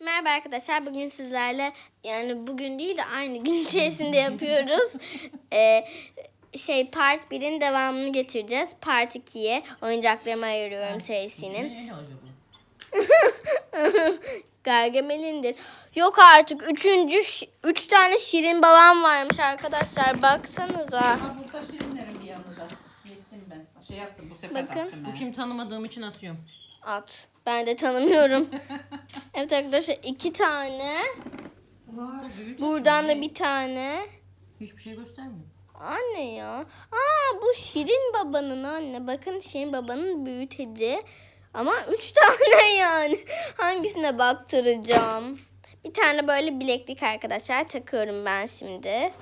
Merhaba arkadaşlar. Bugün sizlerle yani bugün değil de aynı gün içerisinde yapıyoruz. Ee, şey part 1'in devamını getireceğiz. Part 2'ye oyuncaklarımı ayırıyorum serisinin. Gargamel'indir. Yok artık. Üçüncü, üç tane şirin babam varmış arkadaşlar. Baksanıza. Ha burada şirinlerin bir yanında. Yettim ben. Şey yaptım bu sefer Bakın. attım Bu ben. kim tanımadığım için atıyorum. At. Ben de tanımıyorum. evet arkadaşlar iki tane. Büyütü Buradan da bir tane. Hiçbir şey göstermiyor. Anne ya. Aa bu Şirin babanın anne. Bakın Şirin babanın büyüteci. Ama üç tane yani. Hangisine baktıracağım? Bir tane böyle bileklik arkadaşlar takıyorum ben şimdi.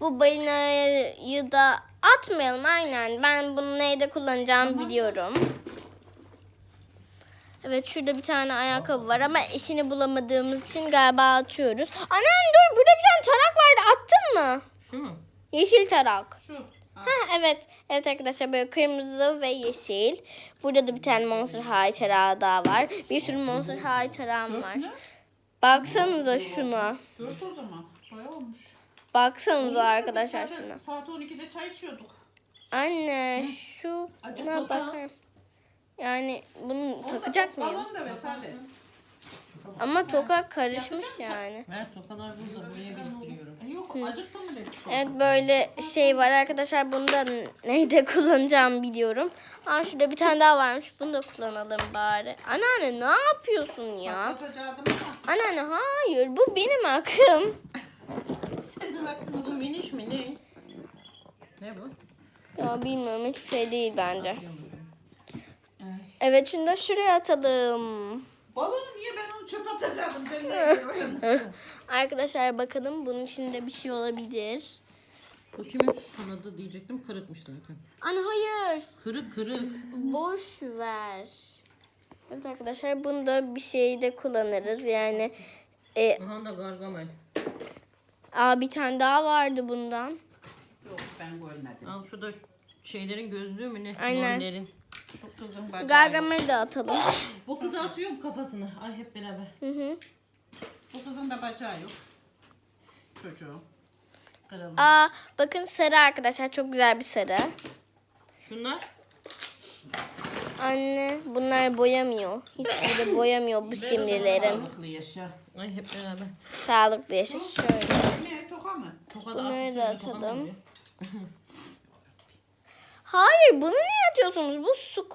Bu balinayı da atmayalım aynen. Ben bunu neyde kullanacağımı biliyorum. Evet şurada bir tane ayakkabı var ama eşini bulamadığımız için galiba atıyoruz. Annem dur burada bir tane tarak vardı attın mı? Şu mu? Yeşil tarak. Şu. Ha. Ha evet. Evet arkadaşlar böyle kırmızı ve yeşil. Burada da bir tane Monster High tarağı daha var. Bir sürü Monster High tarağım var. Baksanıza şuna. Dört o zaman. Bayağı olmuş. Baksanıza arkadaşlar şuna. Saat 12'de çay içiyorduk. Anne şuna Acaba- bakar. Yani bunu takacak Balon mıyım? da ver sade. Ama toka karışmış yani. Ver tokalar burada buraya biriktiriyorum. E, Yok acıktı mı dedik. Evet böyle şey var arkadaşlar. Bunu da neyde kullanacağımı biliyorum. Aa şurada bir tane daha varmış. Bunu da kullanalım bari. Anneanne ne yapıyorsun ya? Anneanne hayır bu benim hakkım. Aklına Bu miniş mi ne? Ne bu? Ya bilmiyorum hiçbir şey değil bence. Evet şunu da şuraya atalım. Balonu niye ben onu çöp atacaktım sen de Arkadaşlar bakalım bunun içinde bir şey olabilir. Bu kimin kanadı diyecektim kırıkmış zaten. Anne hayır. Kırık kırık. Boş ver. Evet arkadaşlar bunu da bir şeyde kullanırız. Yani e, Aha da gargamel. Aa, bir tane daha vardı bundan. Yok ben görmedim. Al şu da şeylerin gözlüğü mü ne? Aynen. Nonlerin. Şu kızın bacağı. yok. Gargamel'i de atalım. Bu kızı atıyorum kafasına. Ay hep beraber. Hı hı. Bu kızın da bacağı yok. Çocuğu. Kırılmış. Aa bakın sarı arkadaşlar çok güzel bir sarı. Şunlar. Anne bunlar boyamıyor. Hiçbiri boyamıyor bu simlilerin. Sağlıklı yaşa. Ay hep beraber. Sağlıklı yaşa şöyle. Ne toka mı? Toka Bunları da toka mı atalım. Hayır bunu niye atıyorsunuz? Bu su...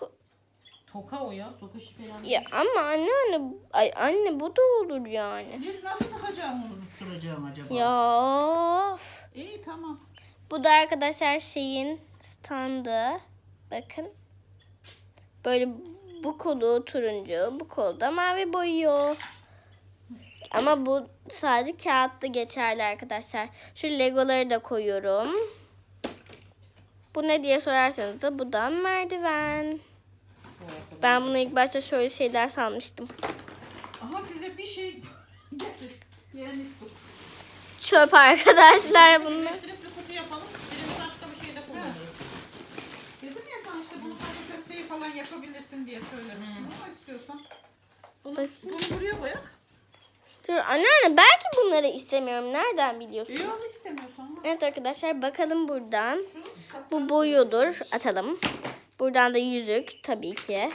Toka o ya. Sokuş falan. Ya ama anne anne ay anne bu da olur yani. Ne- Nasıl takacağım onu tutturacağım acaba? Ya of. İyi tamam. Bu da arkadaşlar şeyin standı. Bakın. Böyle bu kolu turuncu, bu kolu da mavi boyuyor. Ama bu sadece kağıtta geçerli arkadaşlar. Şu legoları da koyuyorum. Bu ne diye sorarsanız da bu da merdiven. Ben bunu ilk başta şöyle şeyler sanmıştım. Aha size bir şey. Çöp arkadaşlar bunlar. Bunları istemiyorum. Nereden biliyorsun? Yok istemiyorsan. ama Evet arkadaşlar bakalım buradan. Bu boyudur. Atalım. Buradan da yüzük tabii ki.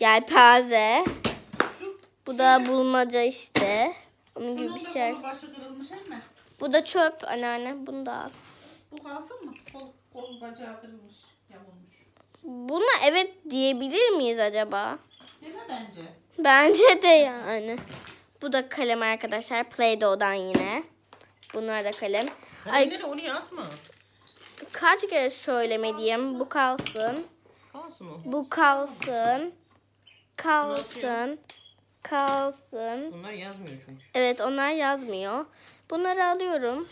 Yelpaze. Şu, Bu da bulmaca işte. Onun gibi şunun bir da şey. kolu başı kırılmış ama. Bu da çöp anneanne. Bunu da al. Bu kalsın mı? Kol, kol bacağı kırılmış. Yamulmuş. Buna evet diyebilir miyiz acaba? Deme bence. Bence de yani. Bu da kalem arkadaşlar. Play-Doh'dan yine. Bunlar da kalem. Kalemleri oraya atma. kaç kere söylemediğim bu kalsın. Kalsın o. Bu kalsın. Kalsın. Kalsın. Bunlar yazmıyor çünkü. Evet onlar yazmıyor. Bunları alıyorum.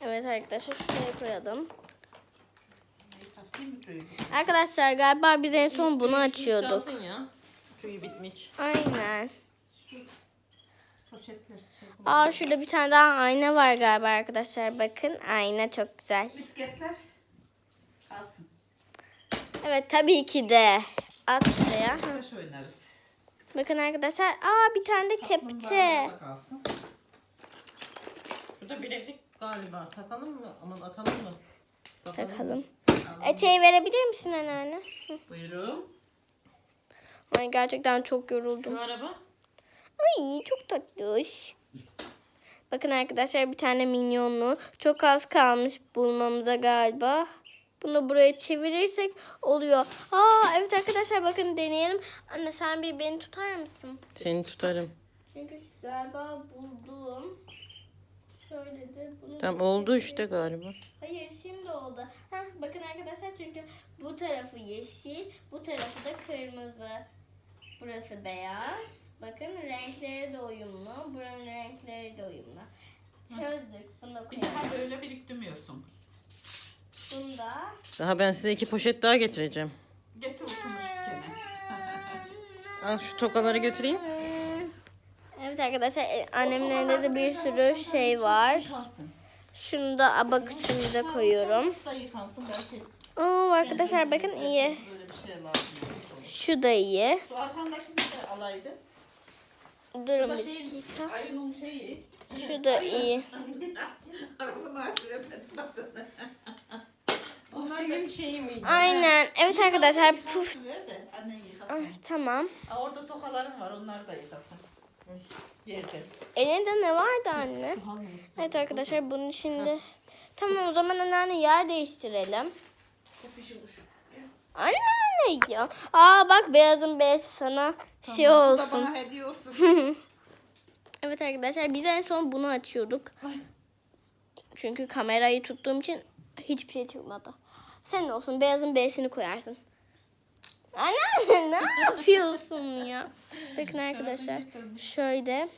Evet arkadaşlar şuraya koyalım. Mı? Arkadaşlar galiba biz en son bunu açıyorduk. kalsın ya. Tüyü bitmiş. Aynen. Şey. Aa şurada bir tane daha ayna var galiba arkadaşlar. Bakın ayna çok güzel. Bisketler kalsın. Evet tabii ki de At şuraya. Hı. Taş oynarız. Bakın arkadaşlar. Aa bir tane de kepçe. Kalsın. Şurada bileklik galiba. Takalım mı? Aman atalım mı? Takalım. Alalım. Eteği verebilir misin anneanne? Buyurun. Ay gerçekten çok yoruldum. Şu araba. Ay çok tatlış. Bakın arkadaşlar bir tane minyonlu. Çok az kalmış bulmamıza galiba. Bunu buraya çevirirsek oluyor. Aa evet arkadaşlar bakın deneyelim. Anne sen bir beni tutar mısın? Seni tutarım. Çünkü galiba buldum. Şöyle de bunu Tamam oldu işte galiba. Hayır şimdi oldu. Heh, bakın arkadaşlar çünkü bu tarafı yeşil, bu tarafı da kırmızı. Burası beyaz. Bakın renkleri de uyumlu. Buranın renkleri de uyumlu. Çözdük. Bunu da Bir koyalım. daha böyle biriktirmiyorsun. Bunu da. Daha ben size iki poşet daha getireceğim. Getir okumuş gene. Al şu tokaları götüreyim. Evet arkadaşlar e, annemin elinde de bir sürü şey var. Yıkansın. Şunu da abaküsünü de koyuyorum. Yıkansın belki. Oo arkadaşlar bakın iyi. Böyle bir şey lazım. Şu da iyi. Şu arkandakini de alaydı. Durun bir şeyin, dakika. ayının şeyi. Şu da iyi. Aklıma adını. Onlar Benim şeyim miydi? Aynen. Evet arkadaşlar puf. De annen Ah. Tamam. Aa, orada tokalarım var onları da yıkasın. Yerde. Elinde ne vardı anne? Evet arkadaşlar bunun içinde. Tamam o zaman anneanne yer değiştirelim. Çok pişirmiş. Anneanne ya. Aa bak beyazın beyazı sana şey Bu da olsun. bana hediye olsun. Evet arkadaşlar biz en son bunu açıyorduk. Ay. Çünkü kamerayı tuttuğum için hiçbir şey çıkmadı. Senin olsun beyazın beyazını koyarsın. Anneanne ne yapıyorsun ya? Bakın arkadaşlar şöyle.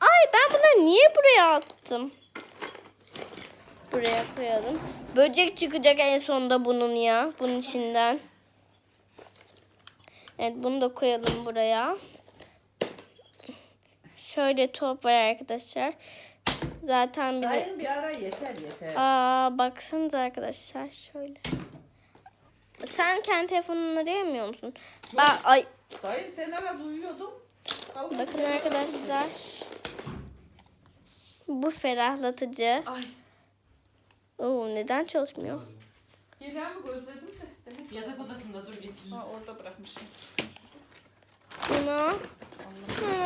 Ay ben bunları niye buraya attım? Buraya koyalım. Böcek çıkacak en sonunda bunun ya. Bunun içinden. Evet bunu da koyalım buraya. Şöyle top var arkadaşlar. Zaten bize... Hayır bir ara yeter yeter. Aa baksanıza arkadaşlar şöyle. Sen kendi telefonunu arayamıyor musun? Bak ay Dayı sen ara duyuyordum. Bakın arkadaşlar. Bu ferahlatıcı. Ay. Oo neden çalışmıyor? Yeleğimi gözledim de. Demek ki- Yatak odasında dur getireyim. Ha orada bırakmışsınız. Bunu.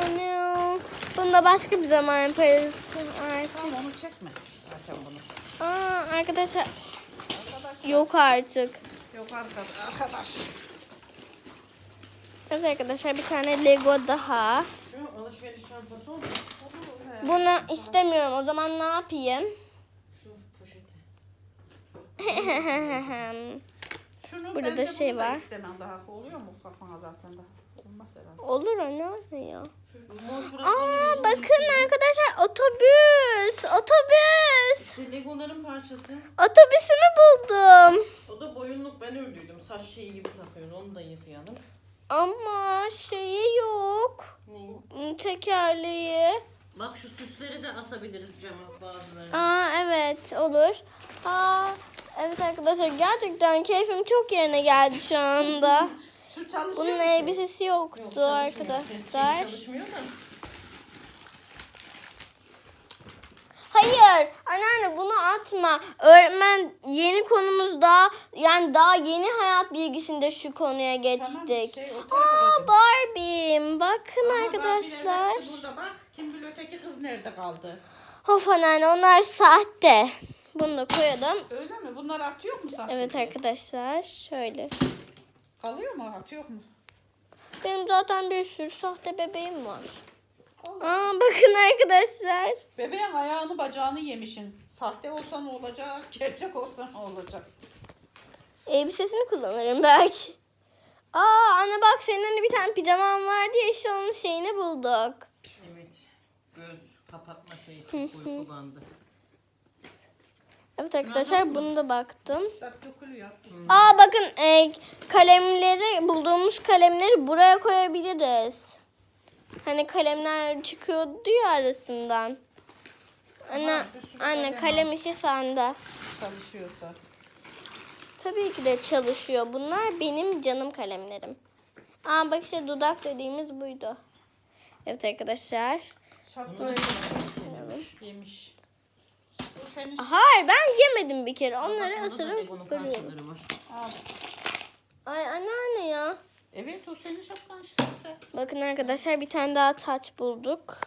Anne. Bunu da başka bir zaman yaparız. Artık. Tamam onu çekme. Zaten bunu. Aa arkadaşlar Arkadaşlar. yok artık. Yok arkadaş. Arkadaş. Evet arkadaşlar bir tane Lego daha. Şu alışveriş çantası oldu. Bunu istemiyorum. O zaman ne yapayım? Şunu Burada bence şey bunu da var. istemem daha. Oluyor mu kafana zaten de? Olmaz herhalde. Olur ya. Şu mor Aa fragmanı bakın arkadaşlar otobüs. Otobüs. İşte Legoların parçası. Otobüsümü buldum. O da boyunluk ben ördüydüm. Saç şeyi gibi takıyoruz. Onu da yıkayalım. Ama şeyi yok. Neyi? Tekerleği. Bak şu süsleri de asabiliriz cama bazılarını. Aa evet olur. Aa evet arkadaşlar gerçekten keyfim çok yerine geldi şu anda. Şu çalışıyor Bunun mu? elbisesi yoktu Yok, çalışmıyor. arkadaşlar. Ses Çalışmıyor da. Hayır anneanne bunu atma. Öğretmen yeni konumuzda yani daha yeni hayat bilgisinde şu konuya geçtik. şey, o tarafa Aa bakın. Barbie'm bakın Ama arkadaşlar. Barbie'lerin hepsi burada bak. Kim bilir öteki kız nerede kaldı? Of anneanne onlar sahte. Bunu da koyalım. Öyle mi? Bunları atıyor mu sahte? Evet arkadaşlar şöyle. Kalıyor mu? Atıyor mu? Benim zaten bir sürü sahte bebeğim var. Aa bakın arkadaşlar. Bebeğin ayağını bacağını yemişin. Sahte olsa ne olacak? Gerçek olsa ne olacak? Elbisesini kullanırım belki. Aa anne bak senin önünde bir tane pijaman vardı ya işte onun şeyini bulduk. Evet. Göz kapatma şeysi uyku bandı. Evet arkadaşlar bunu da baktım. Dökülüyor. Aa bakın e, kalemleri bulduğumuz kalemleri buraya koyabiliriz. Hani kalemler çıkıyordu ya arasından. Sürü anne kalem işi sende. Çalışıyorsa. Tabii ki de çalışıyor. Bunlar benim canım kalemlerim. Aa bak işte dudak dediğimiz buydu. Evet arkadaşlar. Bunları Yemiş. Yemiş. Bu senin Hayır ben yemedim bir kere. Onları Bunda da ısırıp Lego'nun bölüyorum. parçaları var. al. Ay anneanne ya. Evet o senin şapkan işte. güzel. Bakın arkadaşlar bir tane daha taç bulduk.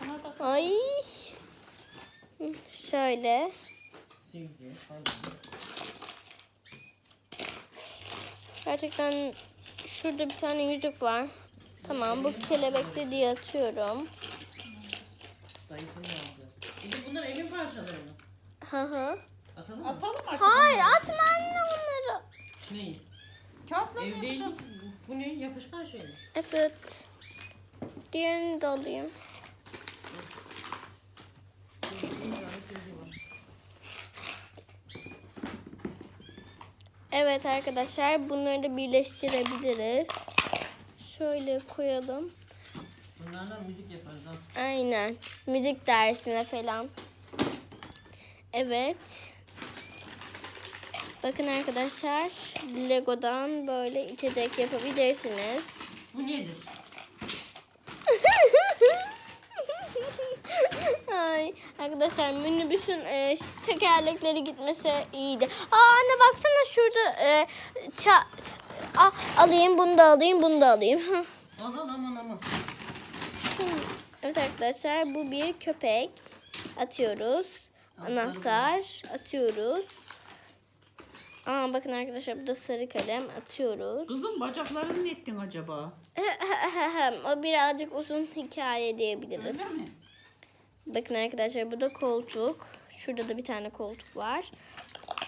Buna da Ay. Hı, Şöyle. Silgi. Gerçekten şurada bir tane yüzük var. Tamam bu kelebekli diye atıyorum. Dayısının aldı. Bunlar evin parçaları mı? Hı hı. Atalım mı? atalım artık. Hayır atma anne onları. Neyi? Kağıtla mı Ev değil. yapacağım? Bu ne? Yapışkan şey mi? Evet. Diğerini de alayım. Silgi, bir tane silgi var. Evet arkadaşlar bunları da birleştirebiliriz. Şöyle koyalım. Müzik yaparız ha. Aynen. Müzik dersine falan. Evet. Bakın arkadaşlar Lego'dan böyle içecek yapabilirsiniz. Bu nedir? Ay arkadaşlar minibüsün e, tekerlekleri gitmese iyiydi. Aa anne baksana şurada e, ça- Aa, alayım bunu da alayım bunu da alayım. Al al aman aman. Evet arkadaşlar bu bir köpek. Atıyoruz. Anahtar atıyoruz. Aa bakın arkadaşlar bu da sarı kalem atıyoruz. Kızım bacaklarını ne ettin acaba? o birazcık uzun hikaye diyebiliriz. Öyle mi? Bakın arkadaşlar bu da koltuk. Şurada da bir tane koltuk var.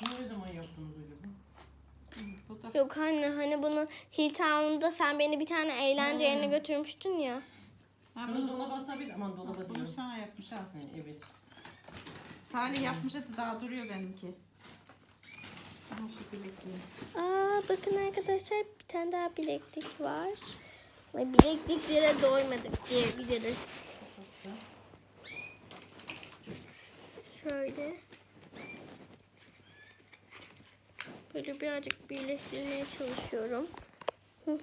Ne zaman yaptınız acaba? Da. Yok anne hani bunu Hilltown'da sen beni bir tane eğlence yerine götürmüştün ya. Ha, Şunu bunu, dolaba asabilir. Aman dolaba bunu diyorum. sana yapmış ha. Ha, Evet. Salih yapmış da daha duruyor benimki. Aha şu bilekliğim. Aa bakın arkadaşlar bir tane daha bileklik var. Ve bilekliklere doymadık diyebiliriz. Şöyle. Böyle birazcık birleştirmeye çalışıyorum. Hı.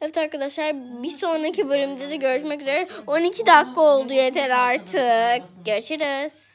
Evet arkadaşlar bir sonraki bölümde de görüşmek üzere. 12 dakika oldu yeter artık. Görüşürüz.